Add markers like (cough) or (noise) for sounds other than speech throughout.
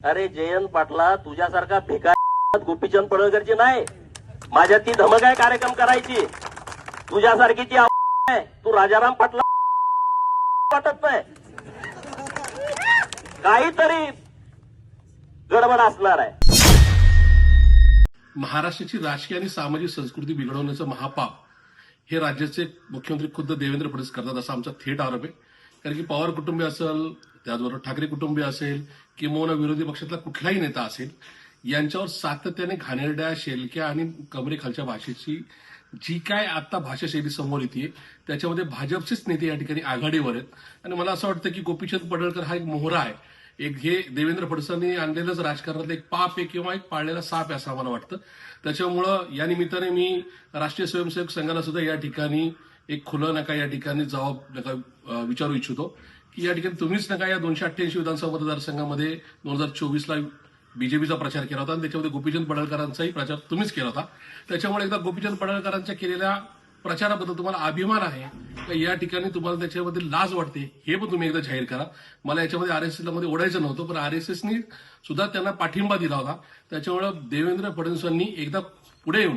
अरे जयंत पाटला तुझ्यासारखा भिकार (laughs) गोपीचंद पडळकरची नाही. माझ्या ती धमक आहे कार्यक्रम करायची. तुझ्यासारखी ती आहे. तू राजाराम पाटला (laughs) वाटत नाही. काहीतरी गडबड असणार आहे. महाराष्ट्राची राजकीय आणि सामाजिक संस्कृती बिघडवण्याचं महापाप हे राज्याचे मुख्यमंत्री खुद्द देवेंद्र फडणवीस करतात असा आमचा थेट आरोप आहे. कारण की पवार कुटुंबीय असेल त्याचबरोबर ठाकरे कुटुंबीय असेल किंवा विरोधी पक्षातला कुठलाही नेता असेल यांच्यावर सातत्याने घाणेरड्या शेलक्या आणि कमरेखालच्या भाषेची जी काय आता भाषाशैली समोर येते त्याच्यामध्ये भाजपचेच नेते या ठिकाणी आघाडीवर आहेत. आणि मला असं वाटतं की गोपीचंद पडळकर हा एक मोहरा आहे. एक हे देवेंद्र फडणवीसांनी आणलेलंच राजकारणातलं एक पाप आहे किंवा एक पाळलेला साप आहे असं मला वाटतं. त्याच्यामुळं या निमित्ताने मी राष्ट्रीय स्वयंसेवक संघाला सुद्धा या ठिकाणी एक खुलं नका या ठिकाणी जबाब नका विचारू इच्छितो. की या ठिकाणी तुम्हीच नका या दोनशे अठ्ठ्याऐंशी विधानसभा मतदारसंघामध्ये दोन हजार चोवीसला बीजेपीचा प्रचार केला होता आणि त्याच्यामध्ये गोपीचंद पडळकरांचाही प्रचार तुम्हीच केला होता. त्याच्यामुळे एकदा गोपीचंद पडळकरांच्या केलेल्या प्रचाराबद्दल तुम्हाला अभिमान आहे का? या ठिकाणी तुम्हाला त्याच्यामध्ये लाज वाटते? हे पण तुम्ही एकदा जाहीर करा. मला याच्यामध्ये आरएसएसला मध्ये ओढायचं नव्हतं पण आरएसएसनी सुद्धा त्यांना पाठिंबा दिला होता. त्याच्यामुळे देवेंद्र फडणवीसांनी एकदा पुढे येऊन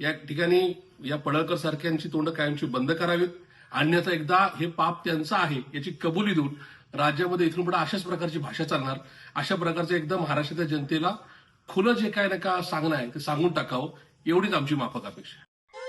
या ठिकाणी या पडळकर सारख्यांची तोंड कायमची बंद करावीत. अन्यथा एकदा हे पाप त्यांचं आहे याची कबुली देऊन राज्यामध्ये इथून पुढे अशाच प्रकारची भाषा चालणार. अशा प्रकारचं एकदा महाराष्ट्राच्या जनतेला खुलं जे काय नका सांगणं आहे ते सांगून टाकावं एवढीच आमची माफक अपेक्षा